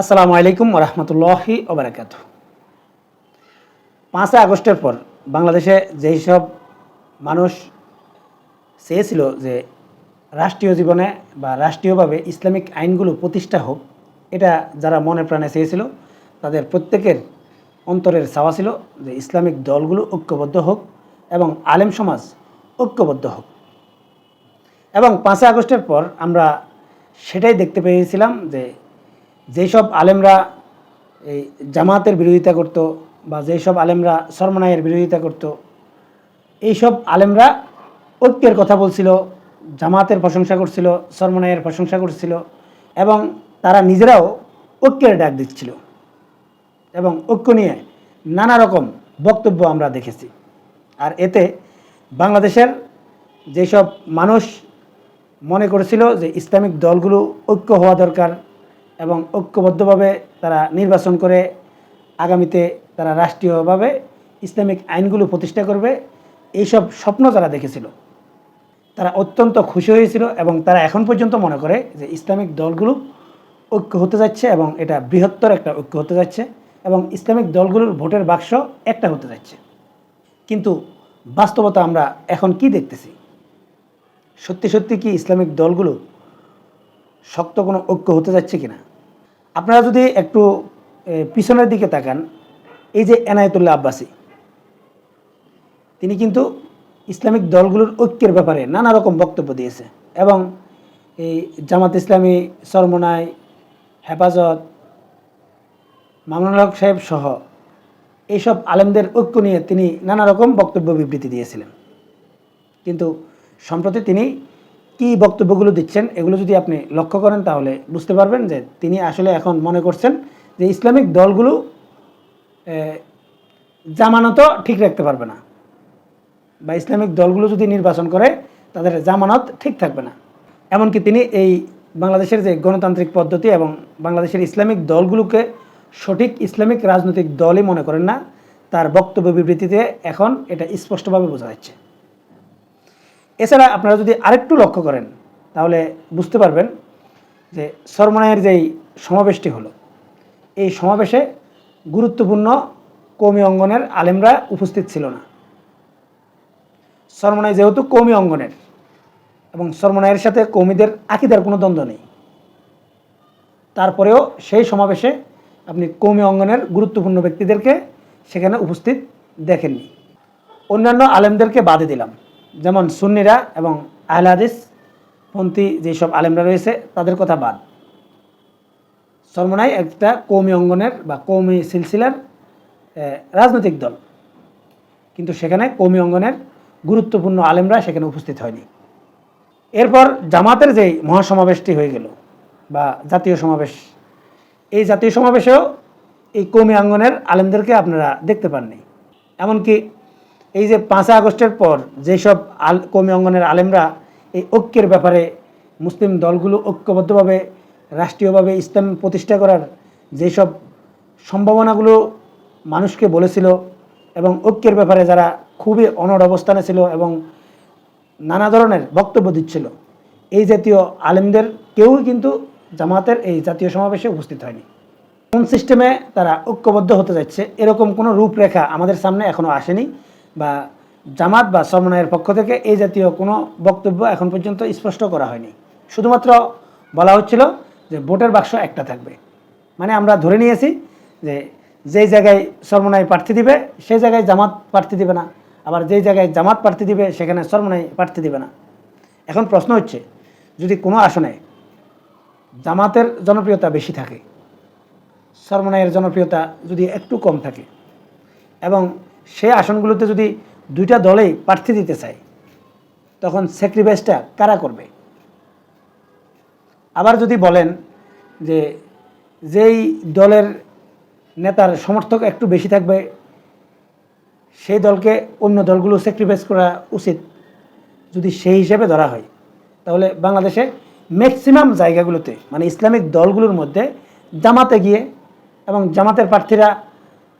আসসালামু আলাইকুম রহমতুল্লাহি ওবরাকাত পাঁচই আগস্টের পর বাংলাদেশে যেই সব মানুষ চেয়েছিল যে রাষ্ট্রীয় জীবনে বা রাষ্ট্রীয়ভাবে ইসলামিক আইনগুলো প্রতিষ্ঠা হোক, এটা যারা মনে প্রাণে চেয়েছিল, তাদের প্রত্যেকের অন্তরের চাওয়া ছিল যে ইসলামিক দলগুলো ঐক্যবদ্ধ হোক এবং আলেম সমাজ ঐক্যবদ্ধ হোক। এবং পাঁচই আগস্টের পর আমরা সেটাই দেখতে পেয়েছিলাম যে যেই সব আলেমরা এই জামাতের বিরোধিতা করত বা যেই সব আলেমরা সরমনায়ের বিরোধিতা করত, এইসব আলেমরা ঐক্যের কথা বলছিল, জামাতের প্রশংসা করছিল সরমনায়ের প্রশংসা করছিল এবং তারা নিজেরাও ঐক্যের ডাক দিচ্ছিল এবং ঐক্য নিয়ে নানা রকম বক্তব্য আমরা দেখেছি। আর এতে বাংলাদেশের যেসব মানুষ মনে করেছিল যে ইসলামিক দলগুলো ঐক্য হওয়া দরকার এবং ঐক্যবদ্ধভাবে তারা নির্বাচন করে আগামীতে তারা রাষ্ট্রীয়ভাবে ইসলামিক আইনগুলো প্রতিষ্ঠা করবে, এইসব স্বপ্ন তারা দেখেছিল। তারা অত্যন্ত খুশি হয়েছিল এবং তারা এখন পর্যন্ত মনে করে যে ইসলামিক দলগুলো ঐক্য হতে যাচ্ছে এবং এটা বৃহত্তর একটা ঐক্য হতে যাচ্ছে এবং ইসলামিক দলগুলোর ভোটের বাক্স একটা হতে যাচ্ছে। কিন্তু বাস্তবতা আমরা এখন কি দেখতেছি? সত্যি সত্যি কি ইসলামিক দলগুলো শক্ত কোনো ঐক্য হতে যাচ্ছে কিনা? আপনারা যদি একটু পিছনের দিকে তাকান, এই যে এনায়েতুল্লাহ আব্বাসী, তিনি কিন্তু ইসলামিক দলগুলোর ঐক্যের ব্যাপারে নানা রকম বক্তব্য দিয়েছে এবং এই জামাত ইসলামী, সরমনাই, হেফাজত, মামুনুল হক সাহেব সহ এইসব আলেমদের ঐক্য নিয়ে তিনি নানা রকম বক্তব্য বিবৃতি দিয়েছিলেন। কিন্তু সম্প্রতি তিনি কি বক্তব্যগুলো দিচ্ছেন এগুলো যদি আপনি লক্ষ্য করেন তাহলে বুঝতে পারবেন যে তিনি আসলে এখন মনে করছেন যে ইসলামিক দলগুলো এ, জামানতও ঠিক রাখতে পারবে না বা ইসলামিক দলগুলো যদি নির্বাচন করে তাদের জামানত ঠিক থাকবে না। এমনকি তিনি এই বাংলাদেশের যে গণতান্ত্রিক পদ্ধতি এবং বাংলাদেশের ইসলামিক দলগুলোকে সঠিক ইসলামিক রাজনৈতিক দলই মনে করেন না তার বক্তব্য বিবৃতিতে এখন এটা স্পষ্টভাবে বোঝা যাচ্ছে। এছাড়া আপনারা যদি আরেকটু লক্ষ্য করেন, তাহলে বুঝতে পারবেন যে সরমনায়ের যেই সমাবেশটি হলো, এই সমাবেশে গুরুত্বপূর্ণ কৌমি অঙ্গনের আলেমরা উপস্থিত ছিল না। সরমনাই যেহেতু কৌমি অঙ্গনের এবং সরমনায়ের সাথে কৌমিদের আকিদার কোনো দ্বন্দ্ব নেই, তারপরেও সেই সমাবেশে আপনি কৌমি অঙ্গনের গুরুত্বপূর্ণ ব্যক্তিদেরকে সেখানে উপস্থিত দেখেননি। অন্যান্য আলেমদেরকে বাদে দিলাম। যেমন সুন্নিরা এবং আহলাদিস পন্থী যেসব আলেমরা রয়েছে, তাদের কথা বাদ। সরমনাই একটা কৌমি অঙ্গনের বা কৌমি সিলসিলার রাজনৈতিক দল। কিন্তু সেখানে কৌমি অঙ্গনের গুরুত্বপূর্ণ আলেমরা সেখানে উপস্থিত হয়নি। এরপর জামাতের যেই মহাসমাবেশটি হয়ে গেল বা জাতীয় সমাবেশ, এই জাতীয় সমাবেশেও এই কৌমি অঙ্গনের আলেমদেরকে আপনারা দেখতে পাননি। এমনকি এই যে পাঁচই আগস্টের পর যেসব আল, কমি অঙ্গনের আলেমরা এই ঐক্যের ব্যাপারে মুসলিম দলগুলো ঐক্যবদ্ধভাবে, রাষ্ট্রীয়ভাবে ইসলাম প্রতিষ্ঠা করার যেসব সম্ভাবনাগুলো মানুষকে বলেছিল এবং ঐক্যের ব্যাপারে যারা খুবই অনড় অবস্থানে ছিল এবং নানা ধরনের বক্তব্য দিচ্ছিল, এই জাতীয় আলেমদের কেউই কিন্তু জামাতের এই জাতীয় সমাবেশে উপস্থিত হয়নি। কোন সিস্টেমে তারা ঐক্যবদ্ধ হতে যাচ্ছে, এরকম কোনো রূপরেখা আমাদের সামনে এখনও আসেনি। বা জামাত বা সমন্বয়ের পক্ষ থেকে এই জাতীয় কোনো বক্তব্য এখন পর্যন্ত স্পষ্ট করা হয়নি। শুধুমাত্র বলা হচ্ছিল যে ভোটের বাক্স একটা থাকবে। মানে আমরা ধরে নিয়েছি যে যেই জায়গায় সর্বনাই প্রার্থী দিবে, সেই জায়গায় জামাত প্রার্থী দিবে না। আবার যেই জায়গায় জামাত প্রার্থী দিবে, সেখানে সর্বনাই প্রার্থী দিবে না। এখন প্রশ্ন হচ্ছে, যদি কোনো আসনে জামাতের জনপ্রিয়তা বেশি থাকে সর্বনায়ের জনপ্রিয়তা যদি একটু কম থাকে, এবং সেই আসনগুলোতে যদি দুইটা দলেই প্রার্থী দিতে চায়, তখন স্যাক্রিফাইসটা কারা করবে? আবার যদি বলেন যে যেই দলের নেতার সমর্থক একটু বেশি থাকবে, সেই দলকে অন্য দলগুলো স্যাক্রিফাইস করা উচিত। যদি সেই হিসেবে ধরা হয়, তাহলে বাংলাদেশে ম্যাক্সিমাম জায়গাগুলোতে মানে ইসলামিক দলগুলোর মধ্যে জামাতে গিয়ে এবং জামাতের প্রার্থীরা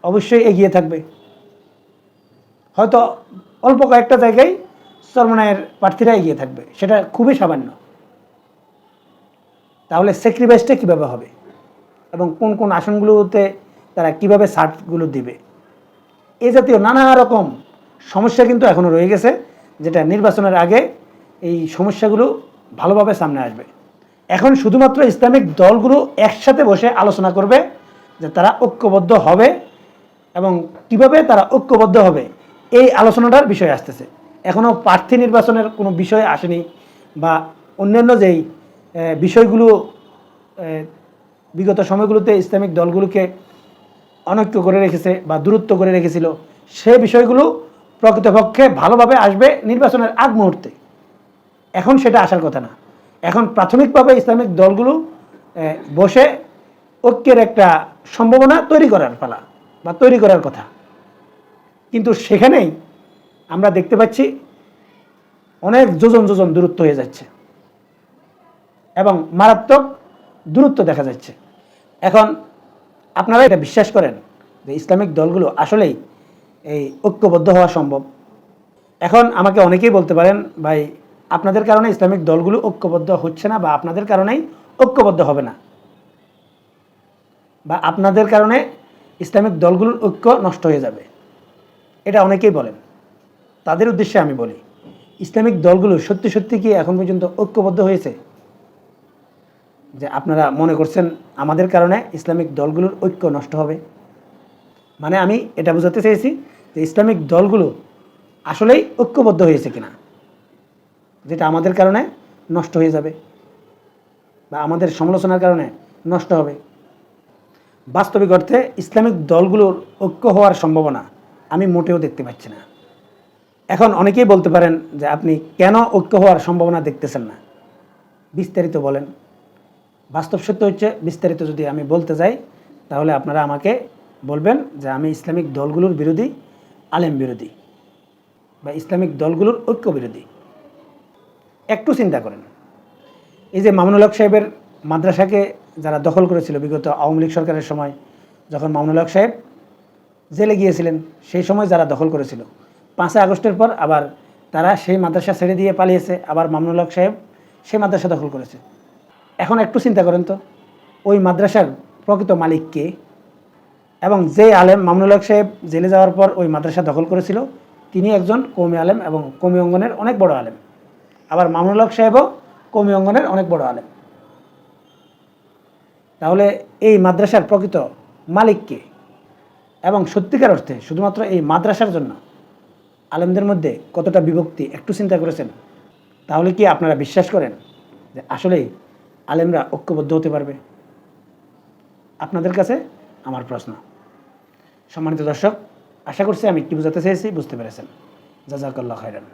অবশ্যই এগিয়ে থাকবে। হয়তো অল্প কয়েকটা জায়গায় সরমনায়ের প্রার্থীরা এগিয়ে থাকবে, সেটা খুবই সামান্য। তাহলে স্যাক্রিফাইসটা কীভাবে হবে? এবং কোন কোন আসনগুলোতে তারা কীভাবে সার্টগুলো দিবে? এ জাতীয় নানা রকম সমস্যা কিন্তু এখনও রয়ে গেছে, যেটা নির্বাচনের আগে এই সমস্যাগুলো ভালোভাবে সামনে আসবে। এখন শুধুমাত্র ইসলামিক দলগুলো একসাথে বসে আলোচনা করবে যে তারা ঐক্যবদ্ধ হবে এবং কীভাবে তারা ঐক্যবদ্ধ হবে এই আলোচনাটার বিষয় আসতেছে। এখনও প্রার্থী নির্বাচনের কোনো বিষয় আসেনি বা অন্যান্য যেই বিষয়গুলো বিগত সময়গুলোতে ইসলামিক দলগুলোকে অনৈক্য করে রেখেছে বা দূরত্ব করে রেখেছিল, সে বিষয়গুলো প্রকৃতপক্ষে ভালোভাবে আসবে নির্বাচনের আগ মুহূর্তে। এখন সেটা আসার কথা না। এখন প্রাথমিকভাবে ইসলামিক দলগুলো বসে ঐক্যের একটা সম্ভাবনা তৈরি করার পালা বা তৈরি করার কথা। কিন্তু সেখানেই আমরা দেখতে পাচ্ছি অনেক যোজন যোজন দূরত্ব হয়ে যাচ্ছে এবং মারাত্মক দূরত্ব দেখা যাচ্ছে। এখন আপনারা এটা বিশ্বাস করেন যে ইসলামিক দলগুলো আসলেই এই ঐক্যবদ্ধ হওয়া সম্ভব। এখন আমাকে অনেকেই বলতে পারেন, ভাই, আপনাদের কারণে ইসলামিক দলগুলো ঐক্যবদ্ধ হচ্ছে না বা আপনাদের কারণেই ঐক্যবদ্ধ হবে না। বা আপনাদের কারণে ইসলামিক দলগুলোর ঐক্য নষ্ট হয়ে যাবে। এটা অনেকেই বলেন। তাদের উদ্দেশ্যে আমি বলি, ইসলামিক দলগুলো সত্যি সত্যি কি এখন পর্যন্ত ঐক্যবদ্ধ হয়েছে? যে আপনারা মনে করছেন আমাদের কারণে ইসলামিক দলগুলোর ঐক্য নষ্ট হবে? মানে আমি এটা বোঝাতে চেয়েছি যে ইসলামিক দলগুলো আসলেই ঐক্যবদ্ধ হয়েছে কিনা? যেটা আমাদের কারণে নষ্ট হয়ে যাবে বা আমাদের সমালোচনার কারণে নষ্ট হবে। বাস্তবিক অর্থে ইসলামিক দলগুলোর ঐক্য হওয়ার সম্ভাবনা আমি মোটেও দেখতে পাচ্ছি না। এখন অনেকেই বলতে পারেন যে আপনি কেন ঐক্য হওয়ার সম্ভাবনা দেখতেছেন না? বিস্তারিত বলেন। বাস্তব সত্য হচ্ছে, বিস্তারিত যদি আমি বলতে যাই, তাহলে আপনারা আমাকে বলবেন যে আমি ইসলামিক দলগুলোর বিরোধী, আলেম বিরোধী, বা ইসলামিক দলগুলোর ঐক্য বিরোধী। একটু চিন্তা করেন। এই যে মামুনুল হক সাহেবের মাদ্রাসাকে যারা দখল করেছিল বিগত আওয়ামী লীগ সরকারের সময়, যখন মামুনুল হক সাহেব জেলে গিয়েছিলেন, সেই সময় যারা দখল করেছিল। পাঁচই আগস্টের পর আবার তারা সেই মাদ্রাসা ছেড়ে দিয়ে পালিয়েছে, আবার মামুনুল হক সাহেব সেই মাদ্রাসা দখল করেছে। এখন একটু চিন্তা করেন তো, ওই মাদ্রাসার প্রকৃত মালিক কে? এবং যে আলেম মামুনুল হক সাহেব জেলে যাওয়ার পর ওই মাদ্রাসা দখল করেছিল তিনি একজন কৌমি আলেম এবং কৌমি অঙ্গনের অনেক বড় আলেম। আবার মামুনুল হক সাহেবও কৌমি অঙ্গনের অনেক বড় আলেম। তাহলে এই মাদ্রাসার প্রকৃত মালিক কে? এবং সত্যিকার অর্থে শুধুমাত্র এই মাদ্রাসার জন্য আলেমদের মধ্যে কতটা বিভক্তি একটু চিন্তা করেছেন? তাহলে কি আপনারা বিশ্বাস করেন যে আসলেই আলেমরা ঐক্যবদ্ধ হতে পারবে? আপনাদের কাছে আমার প্রশ্ন। সম্মানিত দর্শক, আশা করছি আমি একটু বোঝাতে চেয়েছি, বুঝতে পেরেছেন। জাজাকাল্লাহ খাইরান